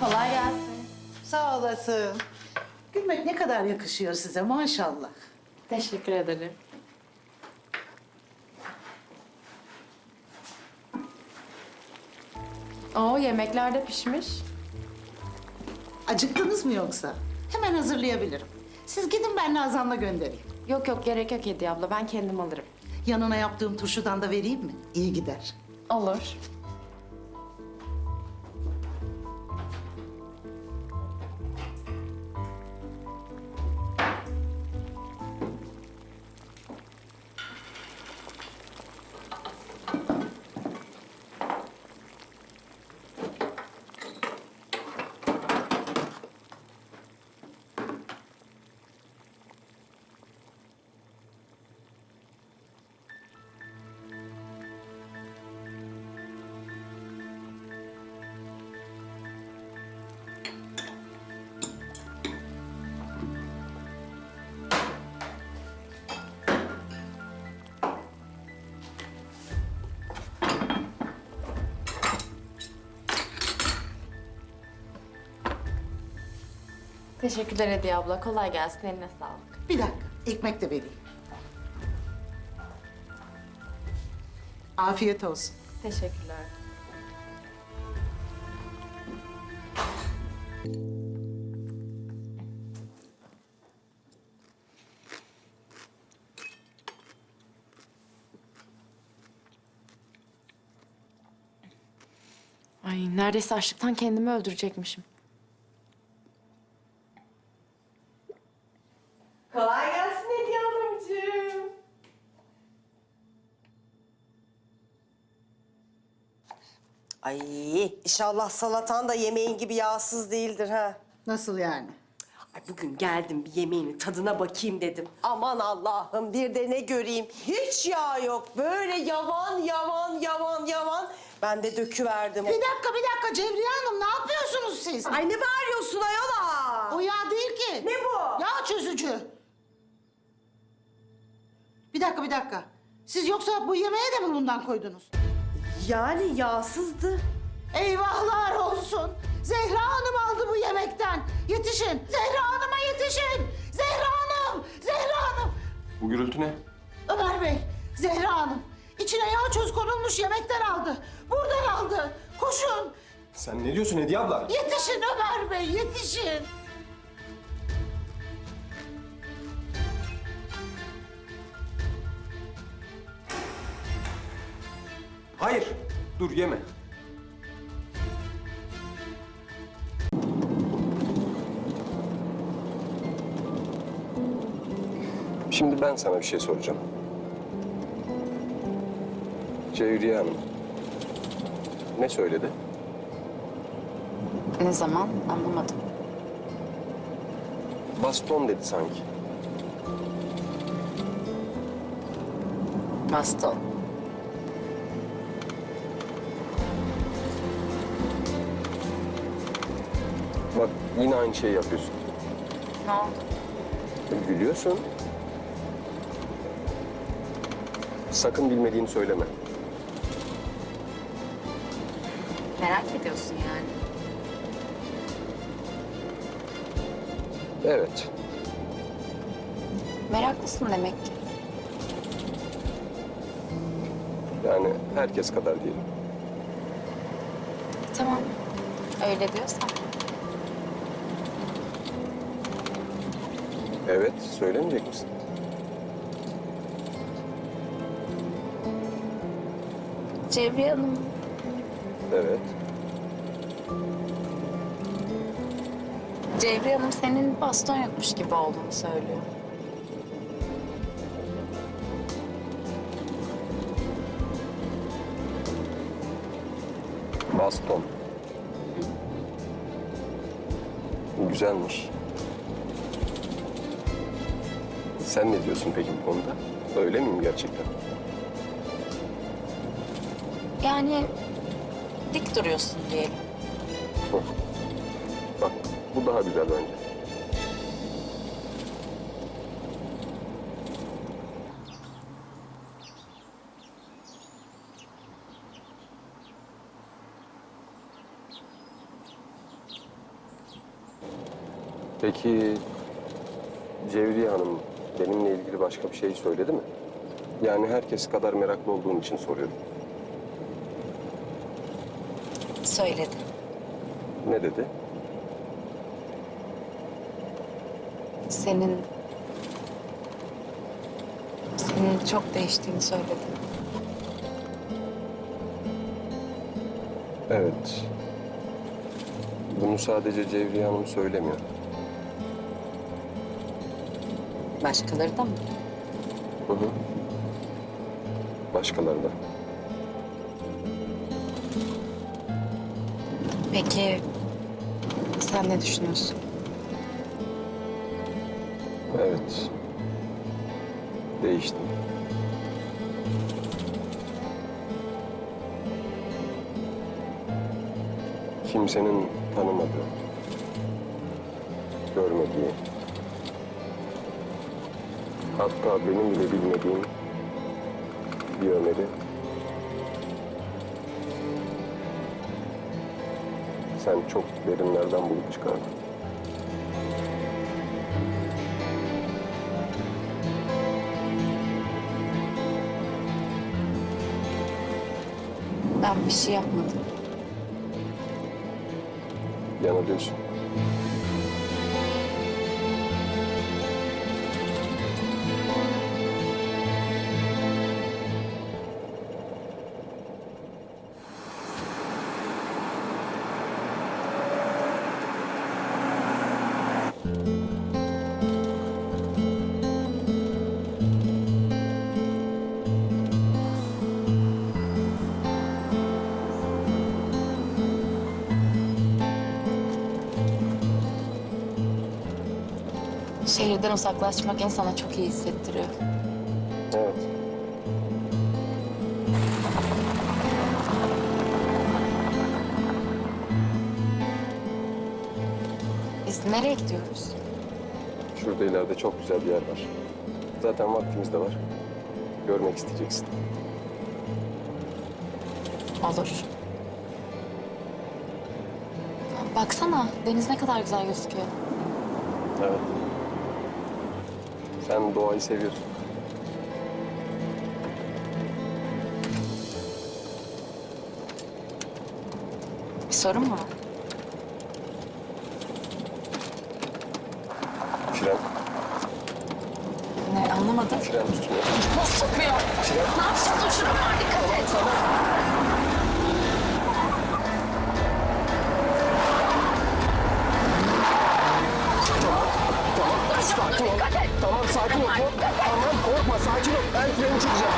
Kolay gelsin. Sağ olasın. Gülmek ne kadar yakışıyor size maşallah. Teşekkür ederim. Oo yemekler de pişmiş. Acıktınız mı yoksa? Hemen hazırlayabilirim. Siz gidin ben Nazan'la göndereyim. Yok yok gerek yok Hediye abla ben kendim alırım. Yanına yaptığım turşudan da vereyim mi? İyi gider. Olur. Teşekkürler Hediye abla. Kolay gelsin. Eline sağlık. Bir dakika, ekmek de vereyim. Afiyet olsun. Teşekkürler. Ay neredeyse açlıktan kendimi öldürecekmişim. Kolay gelsin Hediye Hanımcığım. Ay inşallah salatan da yemeğin gibi yağsız değildir ha. Nasıl yani? Ay bugün geldim bir yemeğinin tadına bakayım dedim. Aman Allah'ım bir de ne göreyim. Hiç yağ yok. Böyle yavan yavan yavan yavan. Ben de döküverdim. Bir dakika, bir dakika Cevriye Hanım ne yapıyorsunuz siz? Ay ne bağırıyorsun ayola? O yağ değil ki. Ne bu? Yağ çözücü. Bir dakika, bir dakika. Siz yoksa bu yemeğe de mi bundan koydunuz? Yani yağsızdı. Eyvahlar olsun. Zehra Hanım aldı bu yemekten. Yetişin. Zehra Hanım'a yetişin. Zehra Hanım. Zehra Hanım. Bu gürültü ne? Ömer Bey. Zehra Hanım. İçine yağ çöz konulmuş yemekten aldı. Buradan aldı. Koşun. Sen ne diyorsun Hediye abla? Yetişin Ömer Bey. Yetişin. Hayır. Dur yeme. Şimdi ben sana bir şey soracağım. Cevriye Hanım. Ne söyledi? Ne zaman? Anlamadım. Baston dedi sanki. Baston. Yine aynı şeyi yapıyorsun. Ne oldu? Gülüyorsun. Sakın bilmediğini söyleme. Merak ediyorsun yani. Evet. Meraklısın demek ki. Yani herkes kadar değil. Tamam. Öyle diyorsan. Evet, söylemeyecek misin? Cevriye Hanım. Evet. Cevriye Hanım senin baston yokmuş gibi olduğunu söylüyor. Baston. Güzelmiş. Sen ne diyorsun peki bu konuda? Öyle miyim gerçekten? Yani dik duruyorsun diyelim. Hı. Bak bu daha güzel bence. Peki Cevriye Hanım benimle ilgili başka bir şey söyledi mi? Yani herkes kadar meraklı olduğum için soruyorum. Söyledi. Ne dedi? Senin... Senin çok değiştiğini söyledi. Evet. Bunu sadece Cevriye Hanım söylemiyor. Başkaları da mı? Hı hı. Başkaları da. Peki sen ne düşünüyorsun? Evet. Değiştim. Kimsenin tanımadığı, görmediği, hatta benim bile bilmediğim bir Ömer'i sen çok derinlerden bulup çıkardın. Ben bir şey yapmadım. Yanılıyorsun. Şehirden uzaklaşmak insana çok iyi hissettiriyor. Evet. Biz nereye gidiyoruz? Şurada ileride çok güzel bir yer var. Zaten vaktimiz de var. Görmek isteyeceksin. Olur. Baksana deniz ne kadar güzel gözüküyor. Evet. Sen doğayı seviyorsun. Bir sorun mu var? Tamam sakin ol. Tamam korkma sakin ol. Ben freni çekeceğim.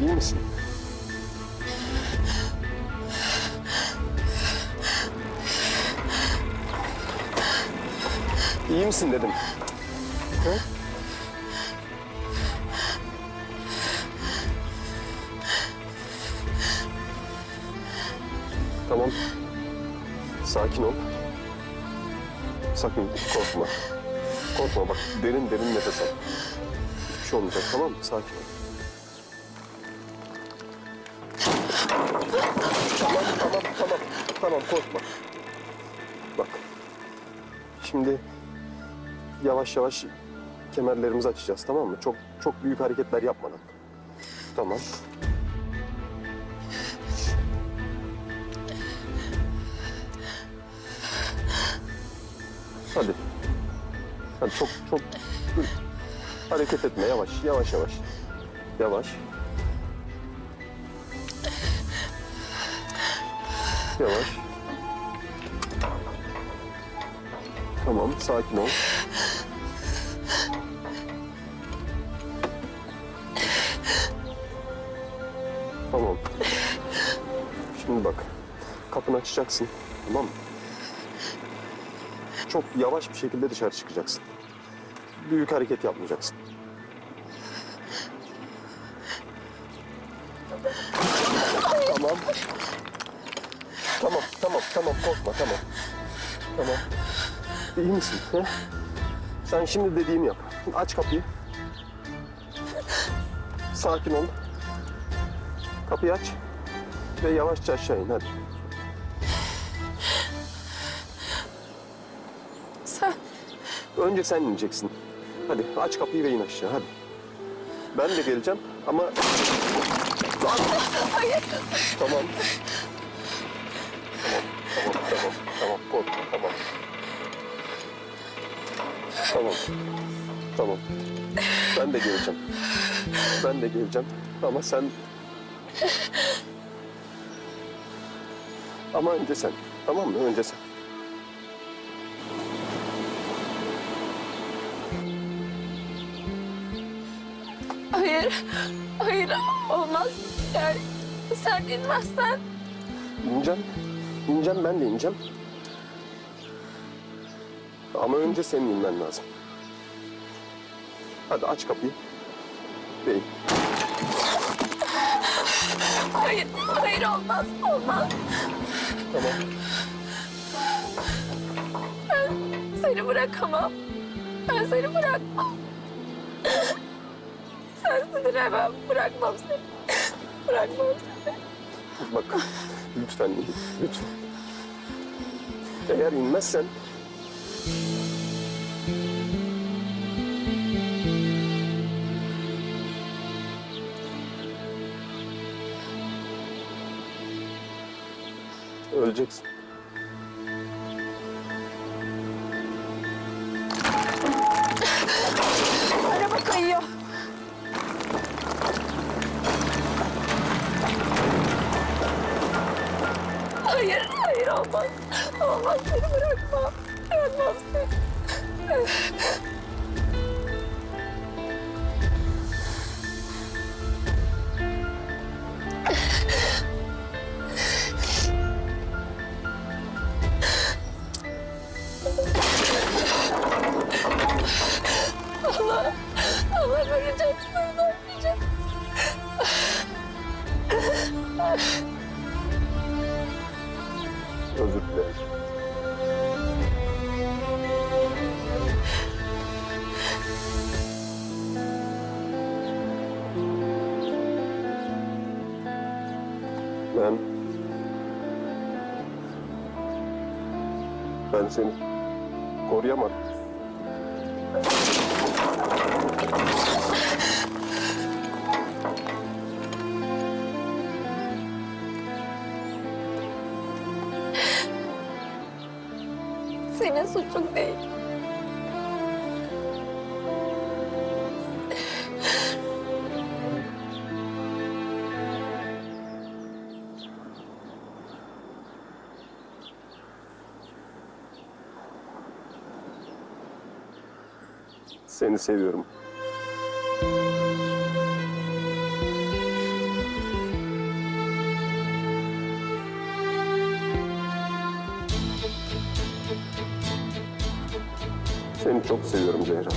İyi misin? İyi misin dedim. Ha? Tamam. Sakin ol. Sakın korkma. Korkma bak derin derin nefes al. Hiçbir şey olmayacak tamam mı? Sakin ol. Tamam tamam tamam. Tamam korkma. Bak. Şimdi yavaş yavaş kemerlerimizi açacağız tamam mı? Çok çok büyük hareketler yapmadan. Tamam. Hadi. Hadi çok çok hareket etme yavaş yavaş yavaş. Yavaş. Yavaş. Tamam sakin ol. Tamam. Şimdi bak. Kapını açacaksın. Tamam mı? Çok yavaş bir şekilde dışarı çıkacaksın. Büyük hareket yapmayacaksın. Tamam. Tamam, tamam, tamam. Korkma, tamam. Tamam. İyi misin? He? Sen şimdi dediğimi yap. Aç kapıyı. Sakin ol. Kapıyı aç. Ve yavaşça aşağı in hadi. Önce sen ineceksin. Hadi aç kapıyı ve in aşağı hadi. Ben de geleceğim ama... Lan! Tamam. Tamam, tamam, tamam, tamam. Korkma, tamam. Tamam. Tamam. Ben de geleceğim. Ben de geleceğim. Ama sen... Ama önce sen. Tamam mı? Önce sen. Hayır. Hayır olmaz. Yani sen inmezsen İneceğim. İneceğim ben de ineceğim. Ama önce senin inmen lazım. Hadi aç kapıyı. İn. hayır. Hayır olmaz. Olmaz. Tamam. Seni bırakamam. Ben seni bırakmam. Sensiz hemen bırakmam seni. Bırakmam seni. Bak lütfen. Lütfen. Eğer inmezsen öleceksin. Araba kayıyor. Oh, my God. Ben seni koruyamadım. Senin suçun değil. Seni seviyorum. Seni çok seviyorum Zehra.